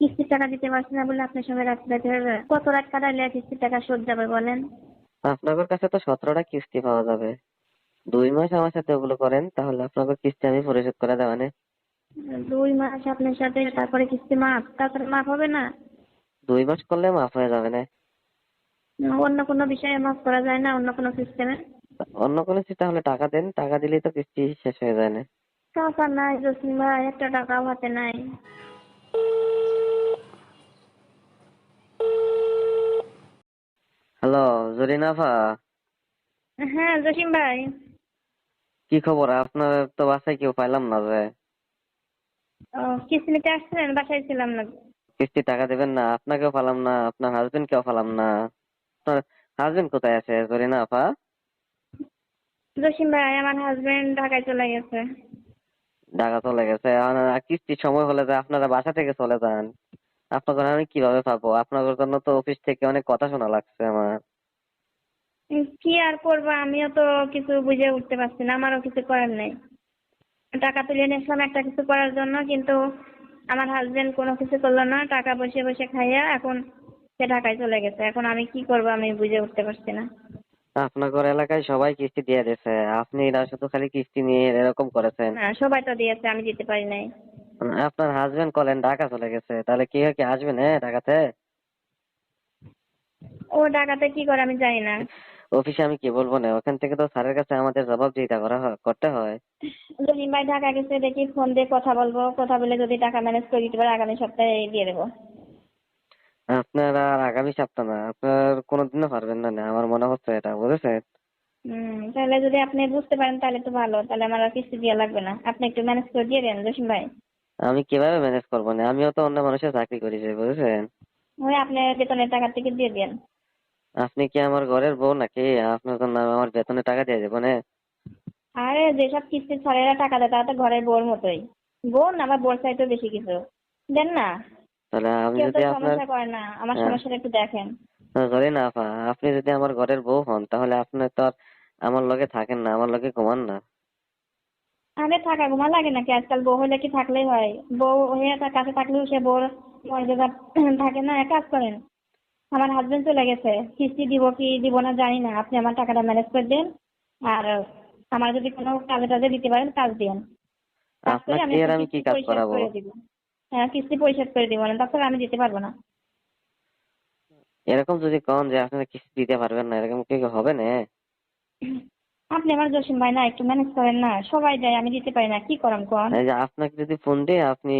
কিস্তির টাকা দিতে পারছি না বলে আপনার সঙ্গে রাত রাতে কত রাত কাটালে কিস্তির টাকা শোধ যাবে বলেন? আপনাদের কাছে তো সতেরোটা কিস্তি পাওয়া যাবে। দুই মাস আমার সাথে ওগুলো করেন তাহলে আপনাদের কিস্তি আমি পরিশোধ করে দেওয়া নে। দুই মাস আপনার সাথে তারপরে কিস্তি মাফ তারপরে মাফ হবে না? দুই মাস করলে মাফ হয়ে যাবে না। অন্য কোনো বিষয়ে মাফ করা যায় না অন্য কোনো সিস্টেমে অন্য কোনো তাহলে টাকা দেন টাকা দিলেই তো কিস্তি শেষ হয়ে যায় না। টাকা নাই জসিম ভাই একটা টাকাও হাতে নাই। হ্যালো জরিনাফা হ্যাঁ জসিম ভাই। কি খবর? আপনার তো বাসায় কেউ পাইলাম না যে। কিস্তি নিতে আসছিলেন? বাসায় ছিলাম না। কিস্তি টাকা দেবেন না আপনাকেও পালাম না আপনার হাজবেন্ড কেও পালাম না। আপনার হাজবেন্ড কোথায় আছে জরিনা আপা জসিম ভাই আমার হাজবেন্ড ঢাকায় চলে গেছে। ঢাকা চলে গেছে। কিস্তির সময় হলে যে আপনারা বাসা থেকে চলে যান। আপনাদের আমি কীভাবে পাবো? আপনাদের জন্য তো অফিস থেকে অনেক কথা শোনা লাগছে আমার। কি আর করব? আমিও তো কিছু বুঝে উঠতে পারছি না আমারও কিছু করার নেই। টাকা তুলে নিয়ে আসলাম একটা কিছু করার জন্য কিন্তু আমার হাজবেন্ড কোনো কিছু করল না টাকা বসে বসে খাইয়া এখন সে ঢাকায় চলে গেছে। এখন আমি কি করব আমি বুঝে উঠতে পারছি না। আপনার এলাকায় সবাই কিস্তি দিয়ে দিয়েছে। আপনি না শুধু খালি কিস্তি নিয়ে এরকম করেছেন। না সবাই তো দিয়েছে আমি দিতে পারি নাই। আপনার হাজবেন্ড কলেন ঢাকা চলে গেছে তাহলে কি হয় কি আসবেন হ্যাঁ ঢাকাতে? ও ঢাকাতে কি করে আমি জানি না। অফিসে আমি কি বলব না? ওখান থেকে তো স্যারের কাছে আমাদের জবাবদিহিতা করা হয়- করতে হয়। জলিম ভাই ঢাকা গেছে দেখি ফোন দিয়ে কথা বলব কথা বলে যদি টাকা ম্যানেজ করে দিতে পারে আগামী সপ্তাহে দিয়ে দেবো। আপনার আর আগামী সপ্তাহ না আপনার কোনোদিনও পারবেন না না আমার মনে হচ্ছে এটা বুঝেছেন? হুম তাহলে যদি আপনি বুঝতে পারেন তাহলে তো ভালো তাহলে আমার আর কিস্তি দেওয়া লাগবে না। আপনি একটু ম্যানেজ করে দিয়ে দেন জসিম ভাই। আমি কীভাবে ম্যানেজ করব না? আমিও তো অন্য মানুষের চাকরি করি যে বুঝেছেন? ওই আপনি বেতনের টাকা থেকে দিয়ে দেন। আপনি কি আমার ঘরের বউ নাকি? আপনার জন্য আমি আমার বেতনে টাকা দিয়ে দেবো না। আরে যেসব কিস্তির ছড়েরা টাকা দেয় তারা তো ঘরের বউর মতোই। বোন আমার বোর চাইতেও বেশি কিছু। দেন না। তাহলে আমি যদি আপনার সমস্যা করে না। আমার হ্যাঁ। সমস্যাটা একটু দেখেন। ধরে না আপা। আপনি যদি আমার ঘরের বউ হন তাহলে আপনি তো আর আমার লগে থাকেন না আমার লগে ঘুমান না। আরে থাকা ঘুমা লাগে নাকি? আজকাল বউ হলে কি থাকলেই হয়? বউ হয়ে তার কাছে থাকলেও সে বউর মর্যাদা থাকে না এক কাজ করেন। আমার হাজবেন্ড চলে গেছে। কিস্তি দিব কি দিব না জানি না। আপনি আমার টাকাটা ম্যানেজ করে দেন আর আমার যদি কোনো কাজে টাজে দিতে পারেন কাজ দিন। আপনাকে আর আমি কি কাজ করাবো? হ্যাঁ কিস্তি পরিশোধ করে দিব না তাছাড়া আমি দিতে পারব না। এরকম যদি কন যে আপনি কিস্তি দিতে পারবেন না এরকম কি হবে না? আপনি আমার জসিম ভাই না একটু ম্যানেজ করেন না সবাই যায় আমি দিতে পারি না কি করাম কোন? এই যে আপনাকে যদি ফোন দিই আপনি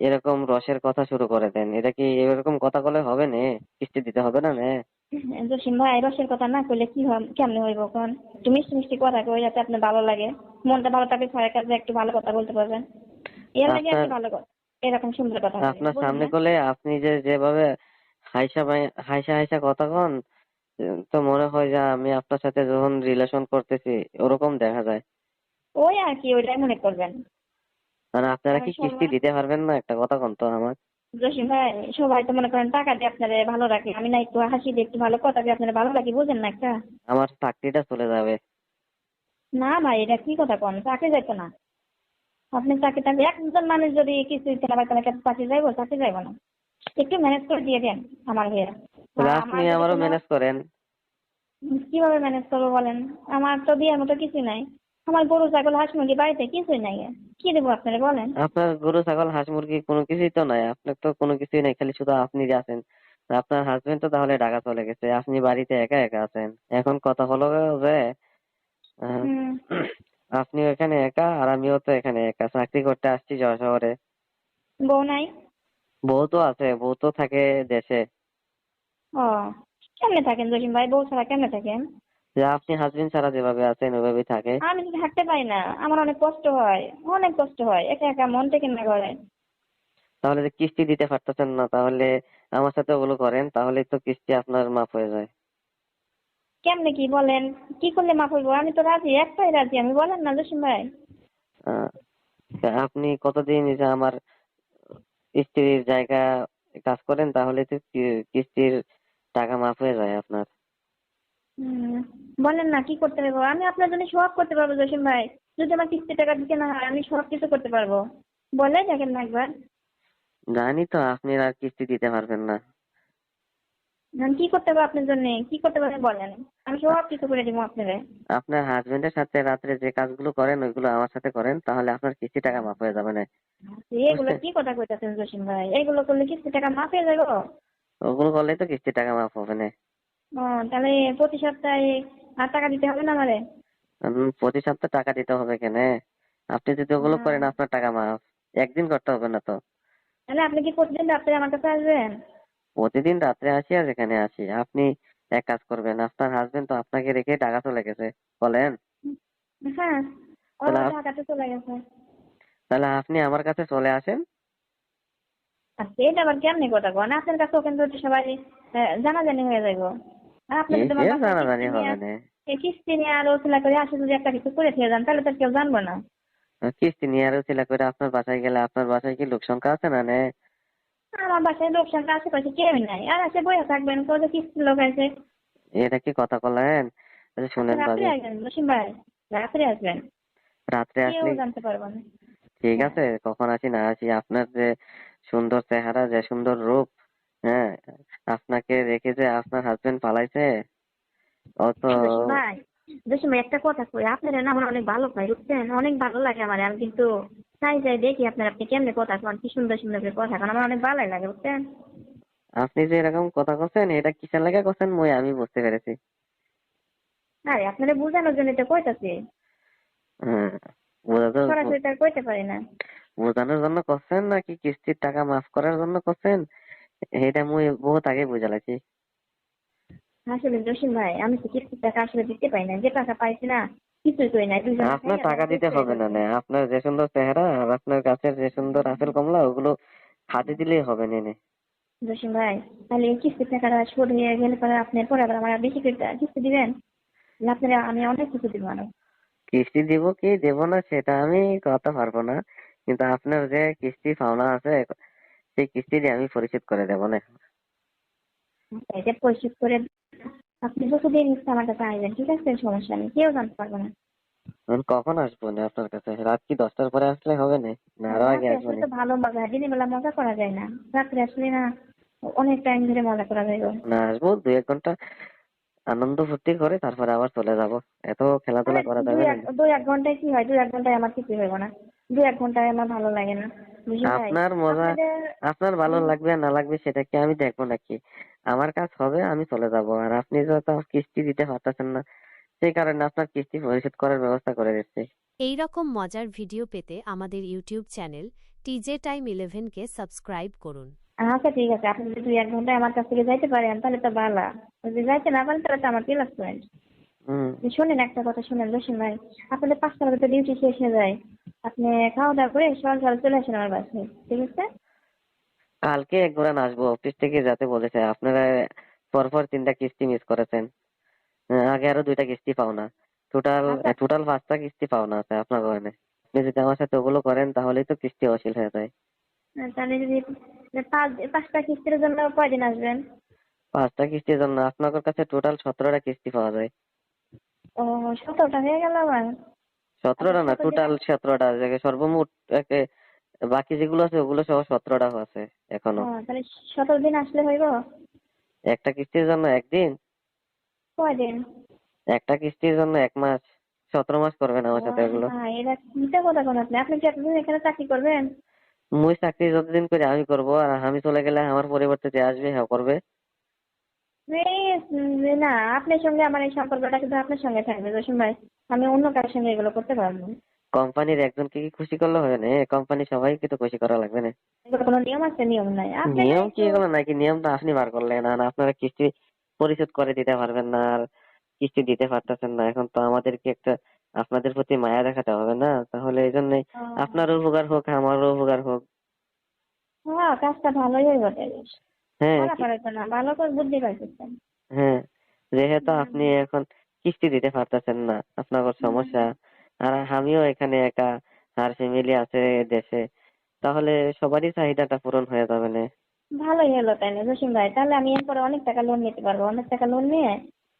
এরকম রসের কথা শুরু করে দেন এটা কি এরকম কথা বলে হবে না? কিস্তি দিতে হবে না না? জসিম ভাই রসের কথা না কইলে কি হয় কেমনে হইব কোন? একটু মিষ্টি মিষ্টি কথা কই যাতে আপনার ভালো লাগে। মনটা ভালো থাকে স্যারের কাছে একটু ভালো কথা বলতে পারবেন। এর লাগে একটু ভালো কথা এরকম সুন্দর কথা আপনার সামনে? করলে আপনি যে যেভাবে হাইসা হাইসা হাইসা কথা কন তো মনে হয় যে আমি আপনার সাথে যখন রিলেশন করতেছি ওরকম দেখা যায়। ওই আর কি ওইটাই মনে করবেন। মানে আপনারা কি কিস্তি দিতে পারবেন না? একটা কথা কন তো আমার জসিম ভাই সবাই তো মনে করেন টাকা দিয়ে আপনারা ভালো রাখে। আমি না একটু হাসি দিয়ে একটু ভালো কথা দিয়ে আপনারা ভালো লাগে বুঝেন না একটা? আমার চাকরিটা চলে যাবে। না ভাই এটা কি কথা কোন? চাকরি যাইতো না। আপনি চাকরি টাকরি একজন মানুষ যদি কিছু দিতে না পারে তাহলে চাকরি যাইবো চাকরি যাইবো না। একটু ম্যানেজ করে দিয়ে দেন আমার হয়ে আর আপনি আমারও ম্যানেজ করেন। কীভাবে ম্যানেজ করব বলেন? আমার তো দেওয়ার মতো কিছু নাই। আমার গরু ছাগল হাঁস মুরগি বাড়িতে কিছুই নাই। কি দেবো আপনারা বলেন? আপনার গরু ছাগল হাঁস মুরগি কোনো কিছুই তো নাই। আপনার তো কোনো কিছুই নাই খালি শুধু আপনি আছেন। আপনার হাজবেন্ড তো তাহলে ঢাকা চলে গেছে। আপনি বাড়িতে একা একা আছেন। এখন কথা হলো যে আহ, হুম। আপনি এখানে একা আর আমিও তো এখানে একা। চাকরি করতে আসছি যশোর শহরে। বউ নাই? বউ তো আছে বউ তো থাকে দেশে। ও কেমনে থাকেন জসিম ভাই? বউ ছাড়া কেমনে থাকেন? যে আপনি হাজবেন্ড ছাড়া যেভাবে আছেন ওইভাবেই থাকে। আমি তো থাকতে পারি না আমার অনেক কষ্ট হয় অনেক কষ্ট হয় একা একা মন থেকে না করে তাহলে যে কিস্তি দিতে পারতেছেন না তাহলে আমার সাথে ওগুলো করেন তাহলে তো কিস্তি আপনার মাফ হয়ে যায়। কেমনে কি বলেন? কি করলে মাফ হইব? আমি তো রাজি একটাই রাজি আমি বলেন না জসিম ভাই। আহ, তা আপনি কতদিন যে আমার স্ত্রীর জায়গা কাজ করেন তাহলে তো কি- কিস্তির টাকা মাফ হয়ে যায় আপনার। বলেন না কি করতে পারব? আমি আপনার জন্য সব করতে পারব জসিম ভাই। যদি আমার কিস্তি টাকা দিতে না হয় আমি সব কিছু করতে পারব। বলে দেখেন না একবার। জানি তো আপনি আর কিস্তি দিতে পারবেন না। আমি কি করতে পারব আপনার জন্য? কি করতে পারবেন বলেন। আমি সব কিছু করে দিব আপনারে। আপনার হাজবেন্ডের সাথে রাত্রে যে কাজগুলো করেন ওইগুলো আমার সাথে করেন তাহলে আপনার কিস্তি টাকা মাফ হয়ে যাবে না। এগুলো কি কথা কইতাছেন জসিম ভাই? এগুলো করলে কিস্তি টাকা মাফ হয়ে যাব ওগুলো করলেই তো কিস্তি টাকা মাফ হবে না। ও তাহলে প্রতি সপ্তাহে আর টাকা দিতে হবে না আমারে? প্রতি সপ্তাহে টাকা দিতে হবে কেন? আপনি যদি ওগুলো। করেন আপনার টাকা মাফ। একদিন করতে হবে না তো। তাহলে আপনি কি প্রতিদিন রাত্রে আমার কাছে আসবেন? প্রতিদিন রাত্রে আসি আর এখানে আসি। আপনি এক কাজ করবেন আপনার হাজবেন্ড তো আপনাকে রেখে টাকা চলে গেছে। বলেন। হ্যাঁ ও ঢাকাতে চলে গেছে। তাহলে আপনি আমার কাছে চলে আসেন। আর সেটা আবার কেমনি কথা কন আপনার কাছেও কিন্তু সবাই জানাজানি হয়ে যাইব। আর আপনি যদি আমার সে বাসায় জানাজানি কিস্তি হবে নিয়ে- না কিস্তি নিয়ে আর ওসিলা করে আসে যদি একটা কিছু করে খেয়ে যান তাহলে তো কেউ জানব না। কিস্তি নিয়ে আরও ছিল করে আপনার বাসায় গেলে আপনার বাসায় কি লোক সংখ্যা আছে না নে আমার বাসায় লোক সংখ্যা আশেপাশে কেউ নাই। আর আসে বইয়া থাকবেন কেউ যে কিস্তি লোক আছে। এটা কি কথা বললেন আচ্ছা শুনেন রাত্রে আসবেন ভাই রাত্রে আসবেন। রাত্রে আসলে জানতে পারব না। ঠিক আছে কখন আসি না আসি আপনার যে সুন্দর চেহারা যে সুন্দর রূপ হ্যাঁ? আপনাকে রেখে যে আপনার হাজবেন্ড পালাইছে? অত ভাই একটা কথা কই আপনারা না আমার অনেক ভালো পাই বুঝছেন? অনেক ভালো লাগে আমার আমি কিন্তু চাই যাই দেখি আপনার আপনি কেমনে কথা কন কি সুন্দর সুন্দর কথা কন আমার অনেক ভালোই লাগে বুঝছেন? আপনি যে এরকম কথা করছেন এটা কিসের লাগে করছেন মই আমি বুঝতে পেরেছি। আরে আপনারা বোঝানোর জন্য এটা কইতাছি। হ্যাঁ বোঝা তো সরাসরি কইতে পারি না। বোঝানোর জন্য করছেন নাকি কিস্তির টাকা মাফ করার জন্য করছেন? এটা মুই বহুত আগে বুঝালাছি। আসলে জসিম ভাই আমি তো কিস্তির টাকা আসলে দিতে পারি না যে টাকা পাইছি না কিছুই করি না আপনার টাকা দিতে হবে না না। আপনার যে সুন্দর চেহারা আর আপনার কাছের যে সুন্দর আপেল কমলা ওগুলো হাতে দিলেই হবে নেনে জসিম ভাই তাহলে এই কিস্তির টাকাটা শোধ হয়ে গেলে পরে আপনি পরে আবার আমার বেশি করে কিস্তি দিবেন? না আপনারা আমি অনেক কিছু দিব আরও। কিস্তি দিব কি? দেব না সেটা আমি কথা পারব না। কিন্তু আপনার যে কিস্তি পাওনা আছে সেই কিস্তি দিয়ে আমি পরিশোধ করে দেবো না। এটা পরিশোধ করে আপনি যতদিন ইচ্ছা আমার কাছে আসবেন ঠিক আছে? সমস্যা নেই কেউ জানতে পারবে না। আমি কখন আসব না আপনার কাছে? রাত কি দশটার পরে আসলে হবে না? না আরও আগে আসব না। তো ভালো মজা দিনের বেলা মজা করা যায় না। রাত্রে আসলে না অনেক টাইম ধরে মজা করা যায়। না আসব দু এক ঘণ্টা আনন্দ ফুর্তি করে তারপরে আবার চলে যাব। এত খেলাধুলা করা দুই যাবে না। এক দুই এক ঘন্টায় কি হয়? দুই এক ঘন্টায় আমার কিছু হইব না। দুই এক ঘন্টায় আমার ভালো লাগে না আপনার মজা আপনার ভালো লাগবে না লাগবে সেটা কি আমি দেখব নাকি? আমার কাজ হবে আমি চলে যাব। আর আপনি যত কিস্তি দিতে পারতেছেন না সেই কারণে আপনার কিস্তি পরিশোধ করার ব্যবস্থা করে দিচ্ছি। এই রকম মজার ভিডিও পেতে আমাদের YouTube channel TJ time eleven কে সাবস্ক্রাইব করুন। আচ্ছা ঠিক আছে। আপনি যদি দুই এক ঘন্টায় আমার কাছ থেকে যাইতে পারেন তাহলে তো ভালো যদি যাইতে না পারেন তাহলে তো আমার পয়েন্ট হুম শোনেন একটা কথা শোনেন রসুন ভাই। আপনাদের পাঁচটা বাজে ডিউটি শেষ হয়ে যায়। আপনি খাওয়া দাওয়া করে সকাল সকাল চলে আসেন আমার বাসায় ঠিক আছে? কালকে একবার আসব অফিস থেকে যেতে বলেছে আপনারা পরপর তিনটা কিস্তি মিস করেছেন। আগে আরও দুইটা কিস্তি পাও না। টোটাল আচ্ছা। টোটাল পাঁচটা কিস্তি পাও না আছে আপনার কারণে। আপনি যদি আমার সাথে ওগুলো করেন তাহলেই তো কিস্তি অশীল হয়ে যায়। তাহলে যদি পাঁচ পাঁচটা কিস্তির জন্য কয়দিন আসবেন? পাঁচটা কিস্তির জন্য আপনার কাছে টোটাল সতেরোটা কিস্তি পাওয়া যায়। ও সতেরোটা হয়ে গেল আমার সতেরোটা না টোটাল সতেরোটা সর্বমোট একে বাকি যেগুলো আছে ওগুলো সহ সতেরোটা আছে এখনও। তাহলে সতেরো দিন আসলে হইব? একটা কিস্তির জন্য একদিন? কয়দিন? একটা কিস্তির জন্য এক মাস। সতেরো মাস করবেন আমার সাথে এগুলো। এটা কথা কোন আপনি। আপনি কি এতদিন এখানে চাকরি করবেন? মুই চাকরি যতদিন করে আমি করব আর আমি চলে গেলে আমার পরিবর্তে যে আসবে হ্যাঁ করবে। এই, না আপনার সঙ্গে আমার এই সম্পর্কটা কিন্তু আপনার সঙ্গে থাকবে জসিম ভাই আমি অন্য কারোর সঙ্গে এগুলো করতে পারব। না। কোম্পানির একজনকে কি খুশি করলে হবে না? কোম্পানি সবাইকে তো খুশি করা লাগবে না। কোনো নিয়ম আছে নিয়ম নাই। আপনি নিয়ম কি এগুলো নাকি নিয়মটা আপনি বার করলেন আর আপনারা কিস্তি পরিশোধ করে দিতে পারবেন না আর কিস্তি দিতে পারতেছেন না। এখন তো আমাদেরকে একটা আপনাদের প্রতি মায়া দেখাতে হবে না? তাহলে এই জন্যই ও, আপনারও উপকার হোক আমারও উপকার হোক। হ্যাঁ কাজটা ভালোই হইব তাহলে হ্যাঁ না ভালো করে বুদ্ধি হ্যাঁ যেহেতু আপনি এখন কিস্তি দিতে পারতেছেন না আপনার সমস্যা। আর আমিও এখানে একা আর ফ্যামিলি আছে দেশে তাহলে সবারই চাহিদাটা পূরণ হয়ে যাবে না। ভালোই হলো তাইলে জসিম ভাই? তাহলে আমি এরপরে অনেক টাকা লোন নিতে পারব অনেক টাকা লোন নিয়ে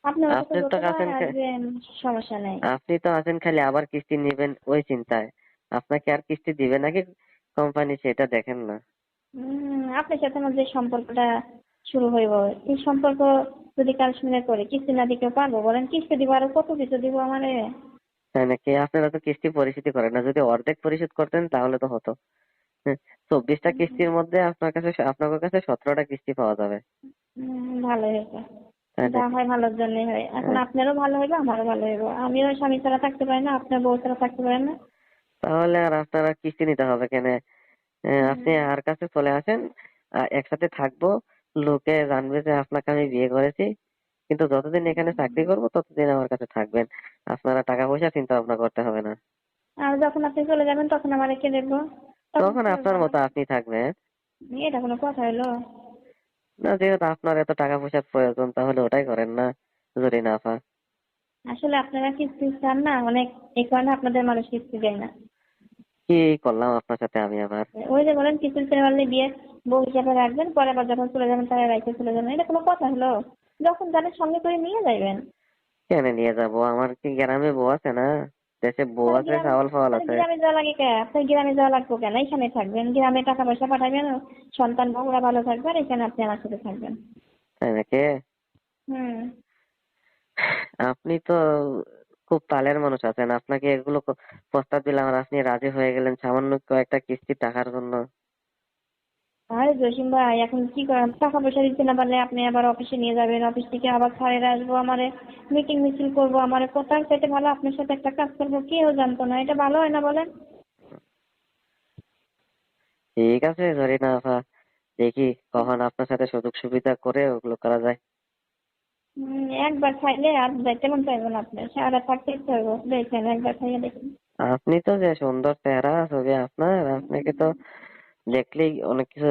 আপনি তো আসবেন সমস্যা নেই। আপনি তো আছেন খালি আবার কিস্তি নেবেন ওই চিন্তায়। আপনাকে আর কিস্তি দিবে নাকি কোম্পানি সেটা দেখেন না। আপনার সাথে আমার যে সম্পর্কটা শুরু হইব এই সম্পর্ক যদি কাশ্মীরে করে কিস্তি না দিতে পারব বলেন কিস্তি দিব আরও কত কিছু দিব আমারে? তাই নাকি? আপনারা তো কিস্তি পরিশোধই করেন না যদি অর্ধেক পরিশোধ করতেন তাহলে তো হতো। হ্যাঁ, চব্বিশটা কিস্তির মধ্যে আপনার কাছে আপনার কাছে সতেরোটা কিস্তি পাওয়া যাবে। ভালো হয়েছে। যা হয় ভালোর জন্যই হয়। এখন আপনারও ভালো হইবে আমারও ভালো হইবে আমিও স্বামী ছাড়া থাকতে পারি না আপনার বউ ছাড়া থাকতে পারেন না। তাহলে আর আপনারা কিস্তি নিতে হবে কেন? আপনি আর কাছে চলে আসেন একসাথে থাকব লোকে জানবে যে আপনাকে আমি বিয়ে করেছি কিন্তু যতদিন এখানে চাকরি করব ততদিন আমার কাছে থাকবেন। আপনারা টাকা পয়সা চিন্তা ভাবনা করতে হবে না। আর যখন আপনি চলে যাবেন তখন আমার কে দেখব। তখন আপনার মতো আপনি থাকবেন। এটা কোনো কথা হলো না যেহেতু আপনার এত টাকা পয়সার প্রয়োজন তাহলে ওটাই করেন না জরিনা আপা আসলে আপনারা কিস্তি চান না অনেক এই কারণে আপনাদের মানুষ কিস্তি দেয় না কি করলাম আপনার সাথে আমি আবার? ওই যে বলেন কিস্তি দিতে পারলে বিয়ে বউ হিসাবে রাখবেন পরে আবার যখন চলে যাবেন তারা রাইতে চলে যাবেন এটা কোনো কথা হলো? যখন জানেন সঙ্গে করে নিয়ে যাবেন কেন নিয়ে যাব? আমার কি গ্রামে বউ আছে না? দেশে বউ আছে চাওয়াল ফাওয়াল আছে। গ্রামে যাওয়া লাগে কে? আপনার গ্রামে যাওয়া লাগবে কেন? এখানে থাকবেন গ্রামে টাকা পয়সা পাঠাবেন সন্তান বউরা ভালো থাকবে আর এখানে আপনি আমার সাথে থাকবেন। তাই নাকি? হুম। আপনি তো খুব তালের মানুষ আছেন। আপনাকে এগুলো প্রস্তাব দিলাম আর আপনি রাজি হয়ে গেলেন সামান্য কয়েকটা কিস্তি টাকার জন্য। আরে জসিম ভাই এখন কি করেন? টাকা পয়সা দিতে না পারলে আপনি আবার অফিসে নিয়ে যাবেন। অফিস থেকে আবার ছাড়ের আসব আমারে। মিটিং মিছিল করব আমারে। কোথায় সেটা ভালো আপনার সাথে একটা কাজ করব কেউ জানতো না। এটা ভালো হয় না বলেন? ঠিক আছে জরিনা আপা। দেখি কখন আপনার সাথে সুযোগ সুবিধা করে ওগুলো করা যায়। একবার খাইলে আর যাইতে মন চাইবে না আপনার। সারা থাকতে ইচ্ছে হইব। দেখেন একবার খাইয়ে দেখেন। আপনি তো যে সুন্দর চেহারা ছবি আপনার আপনাকে তো দেখলেই অনেক কিছু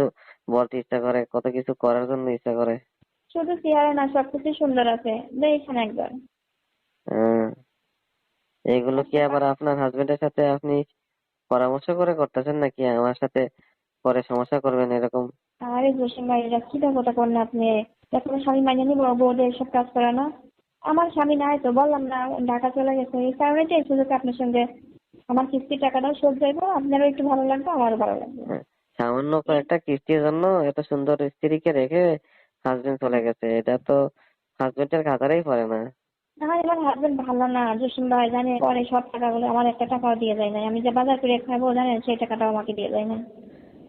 বলতে ইচ্ছা করে কত কিছু করার জন্য ইচ্ছা করে। শুধু চেহারা না সবকিছু সুন্দর আছে। দেখেন একবার। এগুলো কি আবার আপনার হাজবেন্ডের সাথে আপনি পরামর্শ করে করতেছেন নাকি? আমার সাথে পরে সমস্যা করবেন এরকম। আরে জসিম ভাই এটা কি কথা করেন আপনি? এখন স্বামী মাইনে নিবো বউদের এইসব কাজ করে না। আমার স্বামী নাই তো বললাম না ঢাকা চলে গেছে। এই কারণে এই সুযোগে আপনার সঙ্গে আমার কিস্তির টাকাটাও শোধ যাইবো আপনারও একটু ভালো লাগবে আমারও ভালো লাগবে। হ্যাঁ, সামান্য কয়েকটা কিস্তির জন্য এত সুন্দর স্ত্রীকে রেখে হাজবেন্ড চলে গেছে এটা তো হাজবেন্ডের খাতারেই পড়ে না। আমার এবার হাজবেন্ড ভালো না জসিম ভাই জানে পরে সব টাকাগুলো আমার একটা টাকাও দিয়ে যায় না আমি যে বাজার করে খাব জানেন সেই টাকাটাও আমাকে দিয়ে যায় না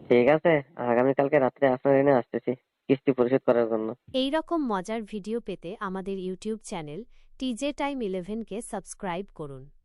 ঠিক আছে আগামীকালকে রাত্রে আপনার এনে আসতেছি। কিস্তি পরিশোধ করার জন্য। এই রকম মজার ভিডিও পেতে আমাদের ইউটিউব চ্যানেল টিজে টাইম ইলেভেনকে সাবস্ক্রাইব করুন।